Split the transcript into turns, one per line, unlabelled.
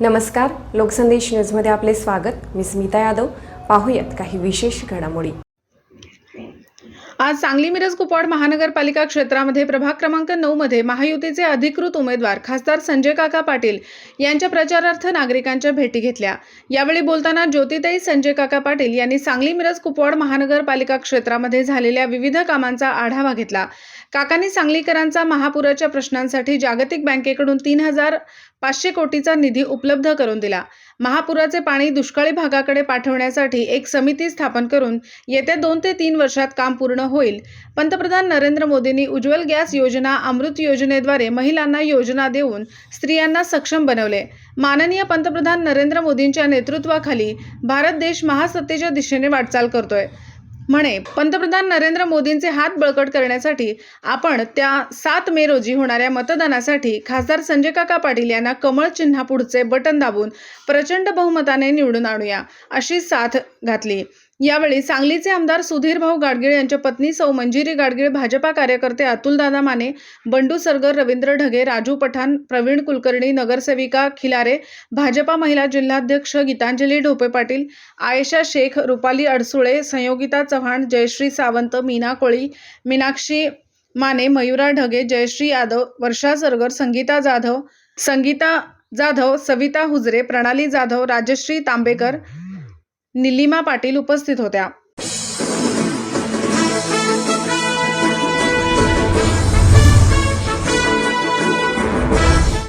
नमस्कार लोकसंदेश न्यूजमध्ये आपले स्वागत. मी स्मिता यादव. पाहूयात काही विशेष घडामोडी.
आज सांगली मिरज कुपवाड महानगरपालिका क्षेत्रामध्ये प्रभाग क्रमांक नऊ मध्ये महायुतीचे अधिकृत उमेदवार खासदार संजय काका पाटील यांच्या प्रचारार्थ नागरिकांच्या भेटी घेतल्या. यावेळी बोलताना ज्योतिताई संजय काका पाटील यांनी सांगली मिरज कुपवाड महानगरपालिका क्षेत्रामध्ये झालेल्या विविध कामांचा आढावा घेतला. काकांनी सांगलीकरांचा महापुराच्या प्रश्नांसाठी जागतिक बँकेकडून तीन हजार पाचशे कोटीचा निधी उपलब्ध करून दिला. महापुराचे पाणी दुष्काळी भागाकडे पाठवण्यासाठी एक समिती स्थापन करून येत्या दोन ते तीन वर्षात काम पूर्ण होईल. पंतप्रधान नरेंद्र मोदींनी उज्ज्वल गॅस योजना अमृत योजनेद्वारे महिलांना योजना देऊन स्त्रियांना सक्षम बनवले. माननीय पंतप्रधान नरेंद्र मोदींच्या नेतृत्वाखाली भारत देश महासत्तेच्या दिशेने वाटचाल करतोय. म्हणे पंतप्रधान नरेंद्र मोदींचे हात बळकट करण्यासाठी आपण त्या सात मे रोजी होणाऱ्या मतदानासाठी खासदार संजय काका पाटील यांना कमळ चिन्हापुढचे बटन दाबून प्रचंड बहुमताने निवडून आणूया अशी साथ घातली. यावेळी सांगलीचे आमदार सुधीरभाऊ गाडगीळ यांच्या पत्नी सौ मंजिरी गाडगीळ भाजपा कार्यकर्ते अतुलदादा माने बंडू सरगर रवींद्र ढगे राजू पठाण प्रवीण कुलकर्णी नगरसेविका खिलारे भाजपा महिला जिल्हाध्यक्ष गीतांजली ढोपे पाटील आयशा शेख रुपाली अडसुळे संयोगिता चव्हाण जयश्री सावंत मीना कोळी मीनाक्षी माने मयुरा ढगे जयश्री यादव वर्षा सरगर संगीता जाधव संगीता जाधव सविता हुजरे प्रणाली जाधव राजश्री तांबेकर निलिमा पाटील उपस्थित होत्या.